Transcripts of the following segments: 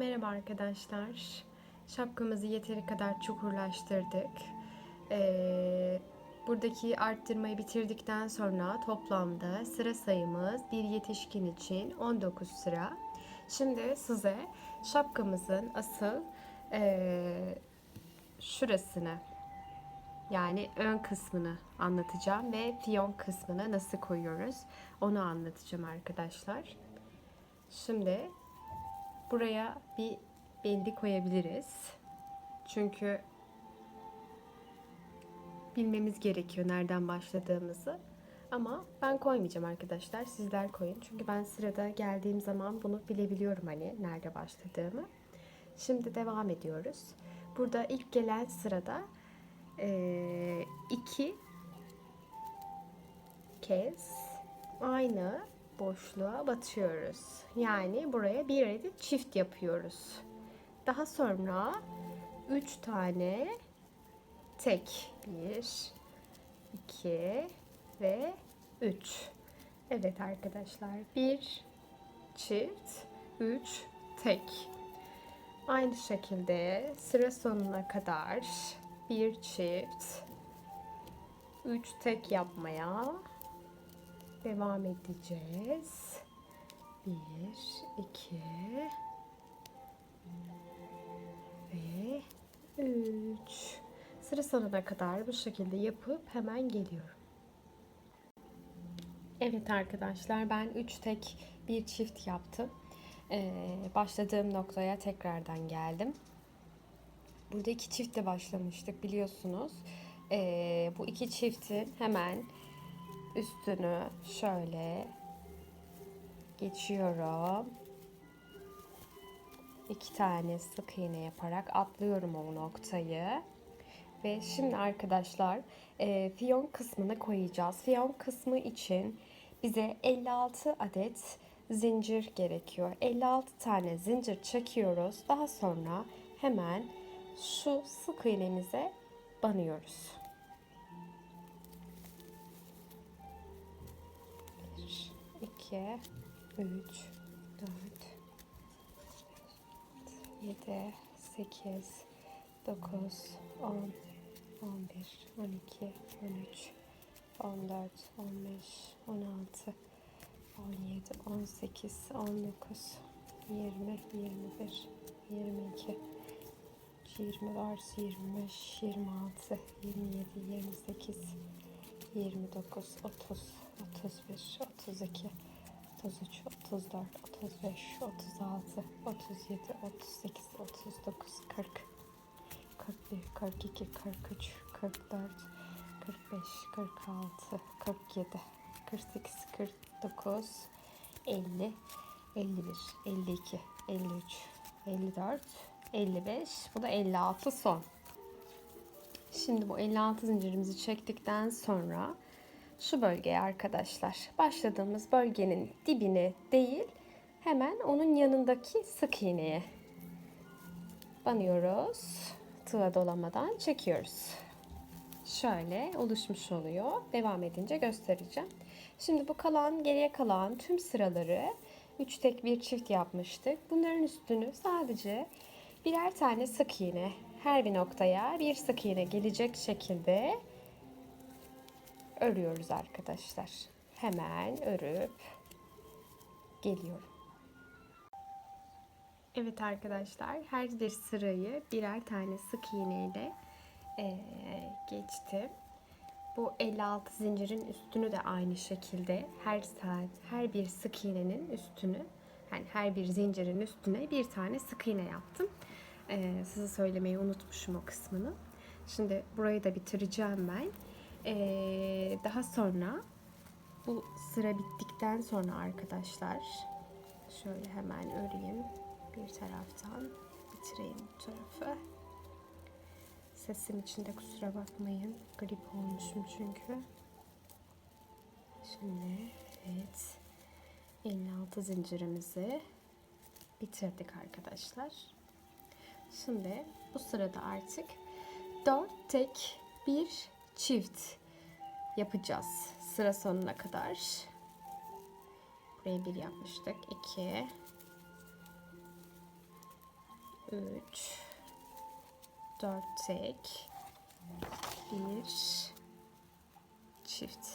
Merhaba arkadaşlar. Şapkamızı yeteri kadar çukurlaştırdık. Ee, buradaki arttırmayı bitirdikten sonra toplamda sıra sayımız bir yetişkin için 19 sıra. Şimdi size şapkamızın asıl ee, şurasını yani ön kısmını anlatacağım ve fiyon kısmını nasıl koyuyoruz onu anlatacağım arkadaşlar. Şimdi buraya bir bendi koyabiliriz. Çünkü bilmemiz gerekiyor nereden başladığımızı. Ama ben koymayacağım arkadaşlar. Sizler koyun. Çünkü ben sırada geldiğim zaman bunu bilebiliyorum hani nerede başladığımı. Şimdi devam ediyoruz. Burada ilk gelen sırada eee, iki kez aynı boşluğa batıyoruz. Yani buraya bir adet çift yapıyoruz. Daha sonra üç tane tek bir, iki ve üç. Evet arkadaşlar bir çift, üç tek. Aynı şekilde sıra sonuna kadar bir çift, üç tek yapmaya devam edeceğiz. Bir, iki ve üç. Sıra sonuna kadar bu şekilde yapıp hemen geliyorum. Evet arkadaşlar ben üç tek bir çift yaptım. Ee, başladığım noktaya tekrardan geldim. Burada iki çiftle başlamıştık biliyorsunuz. Ee, bu iki çiftin hemen üstünü şöyle geçiyorum. İki tane sık iğne yaparak atlıyorum o noktayı. Ve şimdi arkadaşlar e, fiyon kısmına koyacağız. Fiyon kısmı için bize 56 adet zincir gerekiyor. 56 tane zincir çekiyoruz. Daha sonra hemen şu sık iğnemize banıyoruz. 2, 3, 4, 7, 8, 9, 10, 11, 12, 13, 14, 15, 16, 17, 18, 19, 20, 21, 22, 24, 25, 26, 27, 28, 29, 30, 31, 32, 33, 34, 35, 36, 37, 38, 39, 40, 41, 42, 43, 44, 45, 46, 47, 48, 49, 50, 51, 52, 53, 54, 55, bu da 56 son. Şimdi bu 56 zincirimizi çektikten sonra şu bölgeye arkadaşlar başladığımız bölgenin dibine değil hemen onun yanındaki sık iğneye banıyoruz. Tığa dolamadan çekiyoruz. Şöyle oluşmuş oluyor. Devam edince göstereceğim. Şimdi bu kalan geriye kalan tüm sıraları 3 tek bir çift yapmıştık. Bunların üstünü sadece birer tane sık iğne her bir noktaya bir sık iğne gelecek şekilde örüyoruz arkadaşlar. Hemen örüp geliyorum. Evet arkadaşlar her bir sırayı birer tane sık iğneyle eee, geçtim. Bu 56 zincirin üstünü de aynı şekilde her saat her bir sık iğnenin üstünü yani her bir zincirin üstüne bir tane sık iğne yaptım. Ee, size söylemeyi unutmuşum o kısmını. Şimdi burayı da bitireceğim ben. Ee, daha sonra bu sıra bittikten sonra arkadaşlar şöyle hemen öreyim bir taraftan bitireyim bu tarafı. Sesim içinde kusura bakmayın. Grip olmuşum çünkü. Şimdi evet 56 zincirimizi bitirdik arkadaşlar. Şimdi bu sırada artık 4 tek bir çift yapacağız sıra sonuna kadar. Buraya bir yapmıştık. 2 3 4 tek 1 çift.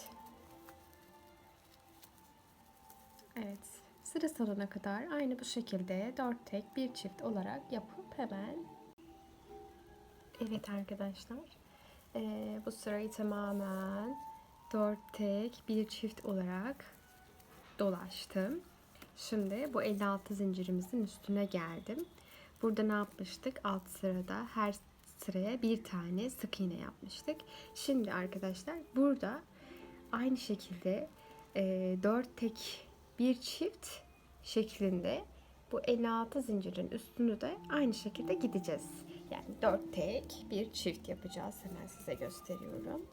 Evet. Sıra sonuna kadar aynı bu şekilde 4 tek bir çift olarak yapıp hemen Evet arkadaşlar. Eee, bu sırayı tamamen 4 tek bir çift olarak dolaştım. Şimdi bu 56 zincirimizin üstüne geldim. Burada ne yapmıştık? Alt sırada her sıraya bir tane sık iğne yapmıştık. Şimdi arkadaşlar burada aynı şekilde eee 4 tek bir çift şeklinde bu 56 zincirin üstünü de aynı şekilde gideceğiz. Yani 4 tek bir çift yapacağız. Hemen size gösteriyorum.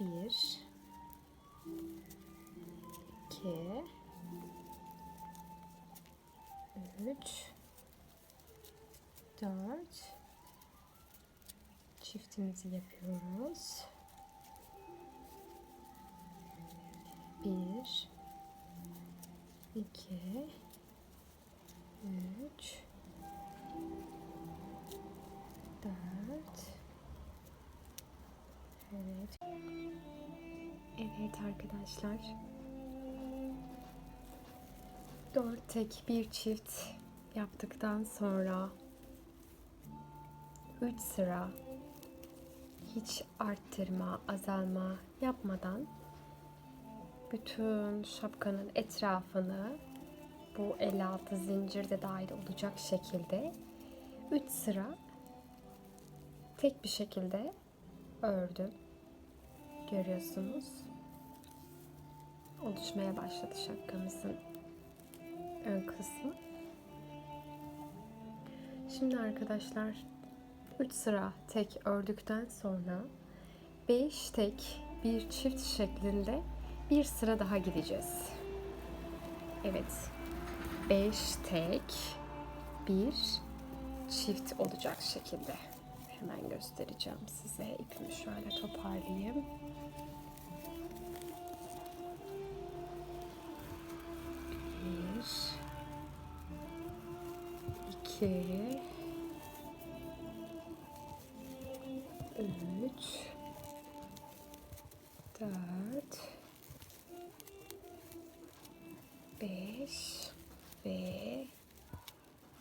1 2 3 4 çiftimizi yapıyoruz. 1 2 Evet. Arkadaşlar. 4 tek bir çift yaptıktan sonra 3 sıra hiç arttırma, azalma yapmadan bütün şapkanın etrafını bu 56 zincir de dahil olacak şekilde 3 sıra tek bir şekilde ördüm. Görüyorsunuz. Oluşmaya başladı şapkamızın ön kısmı. Şimdi arkadaşlar 3 sıra tek ördükten sonra 5 tek bir çift şeklinde bir sıra daha gideceğiz. Evet. 5 tek bir çift olacak şekilde. Hemen göstereceğim size. İpimi şöyle toparlayayım. Bir, iki, üç, dört, beş ve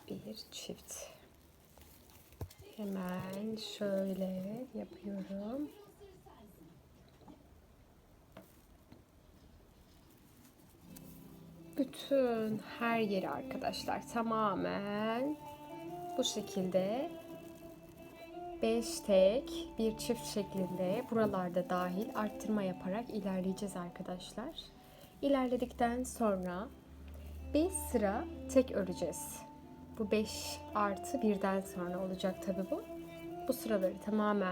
bir çift. Hemen şöyle yapıyorum. Bütün her yeri arkadaşlar tamamen bu şekilde 5 tek bir çift şeklinde buralarda dahil arttırma yaparak ilerleyeceğiz arkadaşlar. İlerledikten sonra 5 sıra tek öreceğiz. Bu 5 artı birden sonra olacak tabi bu. Bu sıraları tamamen